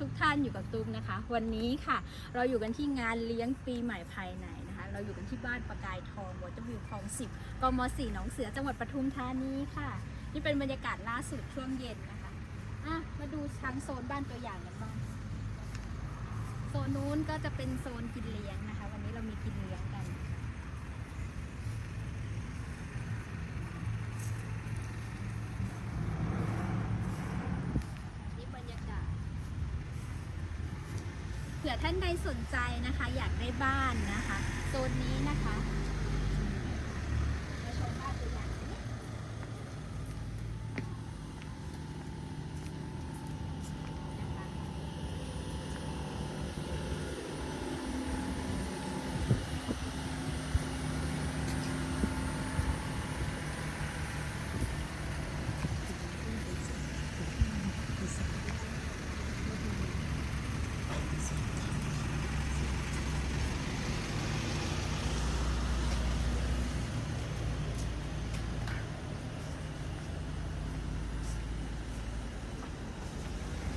ทุกๆทท่านอยู่กับตุ๊กนะคะ วันนี้ค่ะเราอยู่กันที่งานเลี้ยงปีใหม่ภายในนะคะ เราอยู่กันที่บ้านประกายทองวอเตอร์วิวคลองสิบกมสี่หนองเสือจังหวัดปทุมธานีค่ะ นี่เป็นบรรยากาศล่าสุดช่วงเย็นนะคะอะมาดูทางโซนบ้านตัวอย่างกันบ้างโซนนู้นก็จะเป็นโซนกินเลี้ยงนะคะ วันนี้เรามีกินเลี้ยงกันบรรยากาศ เผื่อท่านใดสนใจนะคะ อยากได้บ้านนะคะโซนนี้นะคะมาชมบ้านตัวอย่างนี้นะคะ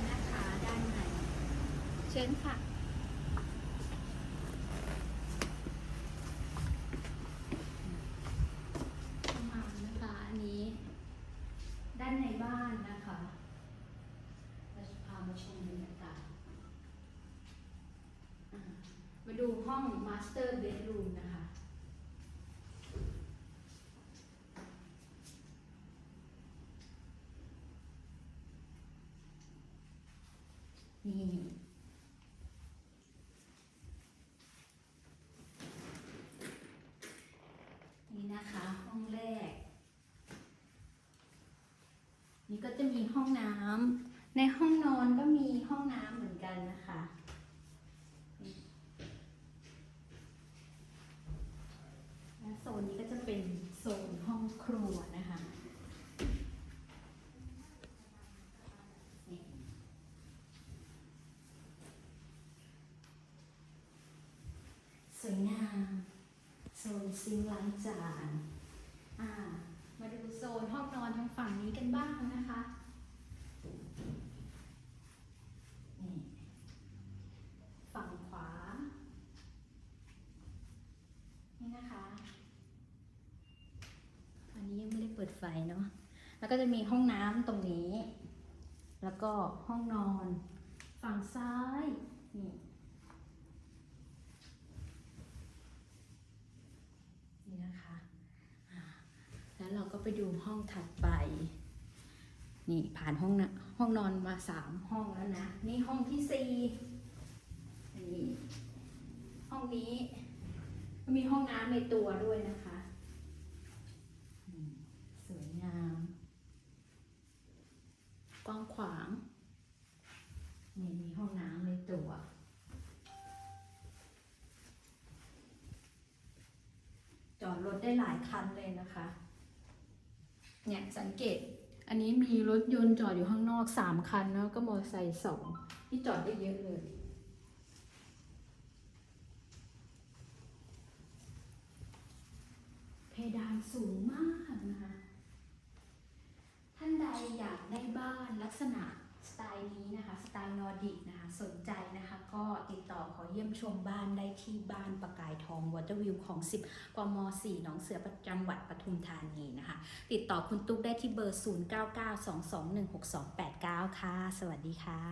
นะคะด้านใน เชิญค่ะ ประมาณนะคะอันนี้ ด้านในบ้านนะคะเราจะพามาชมบรรยากาศอะมาดูห้องมาสเตอร์เบดรูมนะคะ นี่นะคะ ห้องแรก นี่ก็จะมีห้องน้ำ ในห้องนอนก็มีห้องน้ำเหมือนกันนะคะ และโซนนี้ก็จะเป็นโซนห้องครัวนะคะสวยงามโซนซิงล้างจาน อ่า มาดูโซนห้องนอนทางฝั่งนี้กันบ้างนะคะ นี่ ฝั่งขวา นี่นะคะ อันนี้ยังไม่ได้เปิดไฟเนาะแล้วก็จะมีห้องน้ำตรงนี้ แล้วก็ห้องนอน ฝั่งซ้ายนี่นี่นะคะแล้วเราก็ไปดูห้องถัดไป นี่ผ่านห้องนะห้องนอนมาสามห้องแล้วนะ นี่ห้องที่สี่นี่ห้องนี้มีห้องน้ำในตัวด้วยนะคะอืมสวยงามก ว้างขวางนี่มีห้องน้ำในตัว จอดรถได้หลายคันเลยนะคะ เนี่ยสังเกต อันนี้มีรถยนต์จอดอยู่ข้างนอกสามคันแล้วก็มอเตอร์ไซค์สองที่จอดได้เยอะเลย เพดานสูงมากนะคะ ท่านใดอยากได้บ้านลั กษณะสไตล์นี้นะคะ สไตล์นอร์ดิกนะคะ สนใจนะคะ ก็ติดต่อขอเยี่ยมชมบ้านได้ที่บ้านประกายทองวอเตอร์วิวของ 10 กม 4 หนองเสือประจังหวัดปทุมธานีนะคะ ติดต่อคุณตุ๊กได้ที่เบอร์ 0992216289 ค่ะ สวัสดีค่ะ